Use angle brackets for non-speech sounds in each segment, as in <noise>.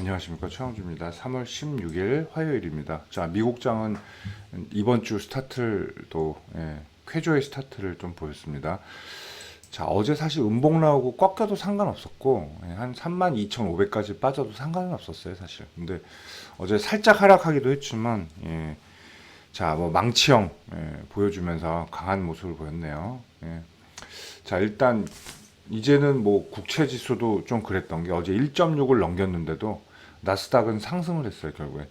안녕하십니까 최영주입니다. 3월 16일 화요일입니다. 자 미국장은 이번 주 스타트를 또 예, 쾌조의 스타트를 좀 보였습니다. 자 어제 사실 음봉 나오고 꺾여도 상관없었고 예, 한 32,500까지 빠져도 상관은 없었어요 사실. 근데 어제 살짝 하락하기도 했지만 예, 자뭐 망치형 예, 보여주면서 강한 모습을 보였네요. 예. 자 일단 이제는 뭐 국채 지수도 좀 그랬던 게 어제 1.6을 넘겼는데도 나스닥은 상승을 했어요 결국에.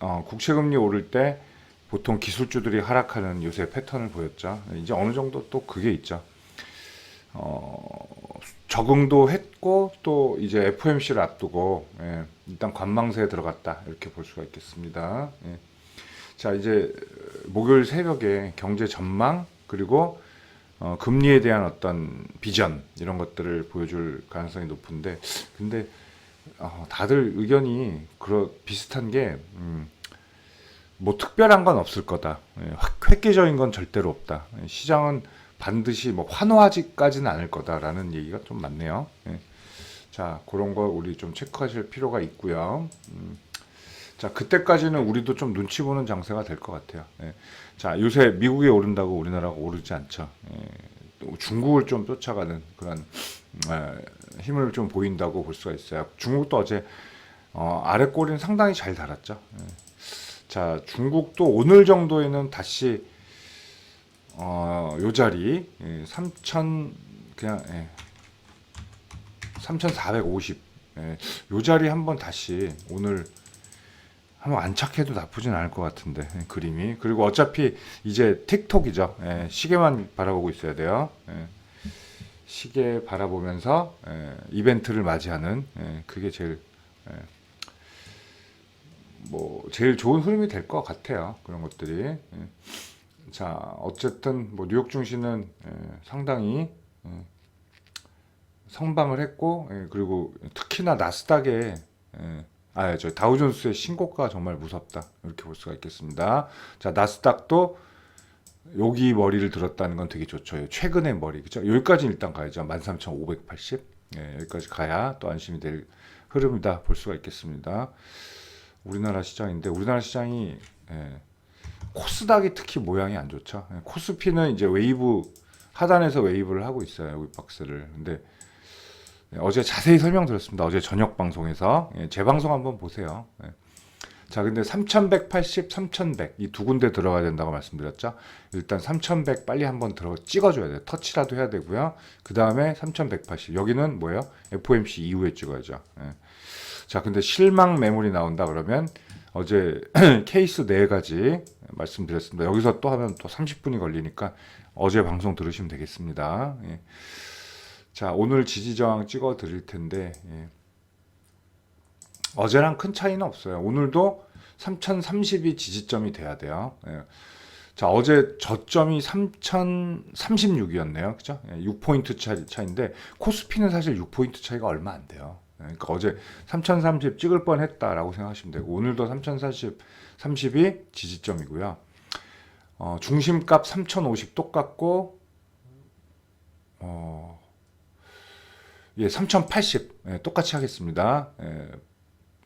어, 국채 금리 오를 때 보통 기술주들이 하락하는 요새 패턴을 보였죠. 이제 어느 정도 또 그게 있죠. 어, 적응도 했고 또 이제 FOMC를 앞두고 예, 일단 관망세에 들어갔다. 이렇게 볼 수가 있겠습니다. 예. 자 이제 목요일 새벽에 경제 전망 그리고 어, 금리에 대한 어떤 비전 이런 것들을 보여줄 가능성이 높은데 근데 어, 다들 의견이 그러 비슷한 게 음, 뭐 특별한 건 없을 거다. 예, 획- 획기적인 건 절대로 없다. 예, 시장은 반드시 뭐 환호하지까지는 않을 거다라는 얘기가 좀 많네요. 예. 자 그런 거 우리 좀 체크하실 필요가 있고요. 음, 자 그때까지는 우리도 좀 눈치 보는 장세가 될 것 같아요. 예. 자 요새 미국이 오른다고 우리나라가 오르지 않죠. 예. 또 중국을 좀 쫓아가는 그런 에, 힘을 좀 보인다고 볼 수가 있어요. 중국도 어제 어, 아래 꼬리는 상당히 잘 달았죠. 예. 자 중국도 오늘 정도에는 다시 어, 요 자리 예, 3천 그냥 예, 3,450 예, 요 자리 한번 다시 오늘 한번 안착해도 나쁘진 않을 것 같은데 예, 그림이. 그리고 어차피 이제 틱톡이죠. 예, 시계만 바라보고 있어야 돼요. 예, 시계 바라보면서 예, 이벤트를 맞이하는 예, 그게 제일 예, 뭐 제일 좋은 흐름이 될 것 같아요 그런 것들이. 예. 자 어쨌든 뭐 뉴욕 증시는 예, 상당히 예, 성방을 했고 예, 그리고 특히나 나스닥에 예, 아, 저 다우존스의 신고가 정말 무섭다. 이렇게 볼 수가 있겠습니다. 자, 나스닥도 여기 머리를 들었다는 건 되게 좋죠. 최근의 머리. 그죠? 여기까지 일단 가야죠. 13,580. 예, 여기까지 가야 또 안심이 될 흐름이다 볼 수가 있겠습니다. 우리나라 시장인데 우리나라 시장이 예, 코스닥이 특히 모양이 안 좋죠. 예, 코스피는 이제 웨이브 하단에서 웨이브를 하고 있어요. 여기 박스를. 근데 네, 어제 자세히 설명드렸습니다. 어제 저녁 방송에서 예, 제 방송 한번 보세요. 예. 자, 근데 3180, 3100 이 두 군데 들어가야 된다고 말씀드렸죠. 일단 3100 빨리 한번 들어 찍어줘야 돼요. 터치라도 해야 되고요. 그 다음에 3180 여기는 뭐예요? FOMC 이후에 찍어야죠. 예. 자, 근데 실망 매물이 나온다 그러면 어제 <clears throat> 케이스 네 가지 말씀드렸습니다. 여기서 또 하면 또 30분이 걸리니까 어제 방송 들으시면 되겠습니다. 예. 자, 오늘 지지 저항 찍어 드릴 텐데 예. 어제랑 큰 차이는 없어요. 오늘도 3030이 지지점이 돼야 돼요. 예. 자, 어제 저점이 3036이었네요. 그죠? 예, 6포인트 차, 차인데 코스피는 사실 6포인트 차이가 얼마 안 돼요. 예, 그러니까 어제 3030 찍을 뻔 했다라고 생각하시면 되고 오늘도 3040 30이 지지점이고요. 어, 중심값 3050 똑같고 어, 예, 3080 예, 똑같이 하겠습니다. 예,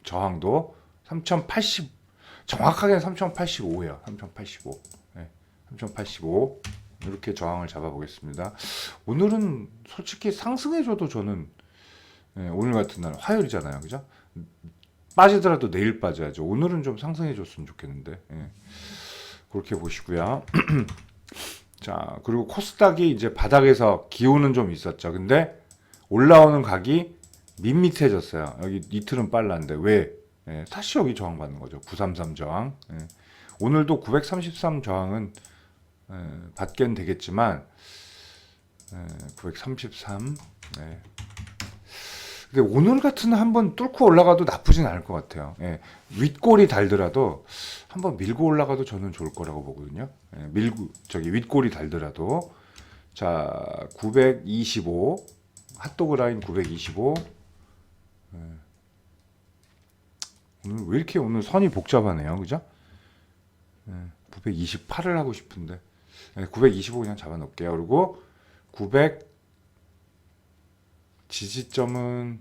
저항도 3080 정확하게는 3085예요. 3085. 예, 3085 이렇게 저항을 잡아보겠습니다. 오늘은 솔직히 상승해줘도 저는 예, 오늘 같은 날 화요일이잖아요, 그죠? 빠지더라도 내일 빠져야죠. 오늘은 좀 상승해줬으면 좋겠는데 예, 그렇게 보시고요. <clears throat> 자 그리고 코스닥이 이제 바닥에서 기운은 좀 있었죠. 근데 올라오는 각이 밋밋해졌어요. 여기 이틀은 빨랐는데 왜? 예, 다시 여기 저항 받는 거죠. 933 저항. 예. 오늘도 933 저항은 예, 받겐 되겠지만 예, 933. 예. 근데 오늘 같은 한번 뚫고 올라가도 나쁘진 않을 것 같아요. 예, 윗골이 달더라도 한번 밀고 올라가도 저는 좋을 거라고 보거든요. 예, 밀고 저기 윗골이 달더라도 자 925 핫도그 라인 925 예. 오늘 왜 이렇게 오늘 선이 복잡하네요, 그죠? 예, 928을 하고 싶은데 예, 925 그냥 잡아놓을게요. 그리고 900 지지점은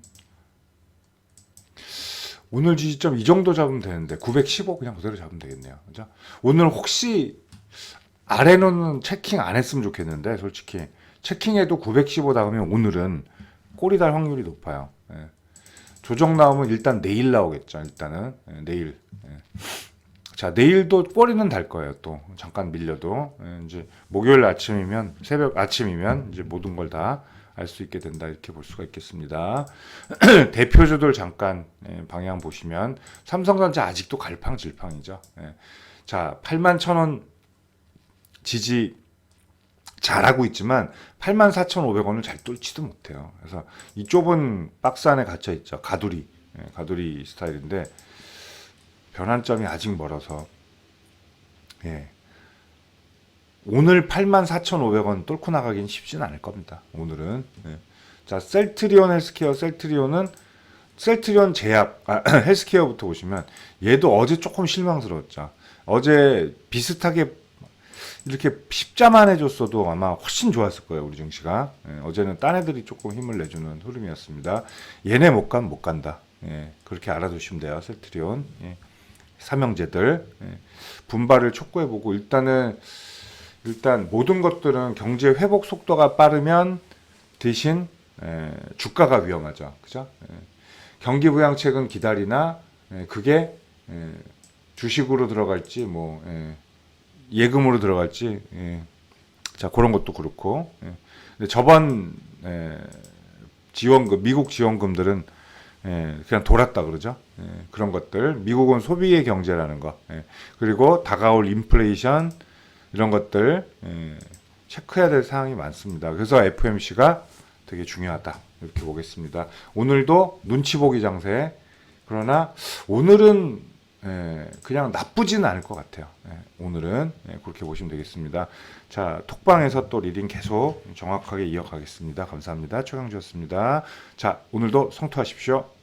오늘 지지점 이 정도 잡으면 되는데 915 그냥 그대로 잡으면 되겠네요. 그죠? 오늘 혹시 아래로는 체킹 안 했으면 좋겠는데 솔직히 체킹해도 915 나오면 오늘은 꼬리 달 확률이 높아요. 예. 조정 나오면 일단 내일 나오겠죠. 일단은 예, 내일. 예. 자 내일도 꼬리는 달 거예요. 또 잠깐 밀려도 예, 이제 목요일 아침이면 새벽 아침이면 이제 모든 걸 다 알 수 있게 된다 이렇게 볼 수가 있겠습니다. <clears throat> 대표주들 잠깐 예, 방향 보시면 삼성전자 아직도 갈팡질팡이죠. 예. 자 8만 천 원 지지 잘하고 있지만 84,500원을 잘 뚫지도 못해요. 그래서 이 좁은 박스 안에 갇혀 있죠. 가두리, 예, 가두리 스타일인데 변환점이 아직 멀어서 예. 오늘 84,500원 뚫고 나가긴 쉽진 않을 겁니다. 오늘은 예. 자 셀트리온 헬스케어 셀트리온은 셀트리온 제약 아, <clears throat> 헬스케어부터 보시면 얘도 어제 조금 실망스러웠죠. 어제 비슷하게 이렇게 십자만 해줬어도 아마 훨씬 좋았을 거예요 우리 증시가. 예, 어제는 딴 애들이 조금 힘을 내주는 흐름이었습니다. 얘네 못 간 못 간다. 예, 그렇게 알아두시면 돼요 셀트리온. 예, 삼형제들. 예, 분발을 촉구해보고 일단은 일단 모든 것들은 경제 회복 속도가 빠르면 대신 예, 주가가 위험하죠. 그죠? 예, 경기 부양책은 기다리나 예, 그게 예, 주식으로 들어갈지 뭐 예, 예금으로 들어갈지 예. 자 그런 것도 그렇고 예. 근데 저번 예, 지원금 미국 지원금들은 예, 그냥 돌았다 그러죠 예, 그런 것들 미국은 소비의 경제라는 거 예. 그리고 다가올 인플레이션 이런 것들 예, 체크해야 될 사항이 많습니다 그래서 FMC가 되게 중요하다 이렇게 보겠습니다 오늘도 눈치 보기 장세 그러나 오늘은 예, 그냥 나쁘지는 않을 것 같아요. 예, 오늘은 예, 그렇게 보시면 되겠습니다. 자, 톡방에서 또 리딩 계속 정확하게 이어가겠습니다. 감사합니다. 최강주였습니다. 자, 오늘도 성투하십시오.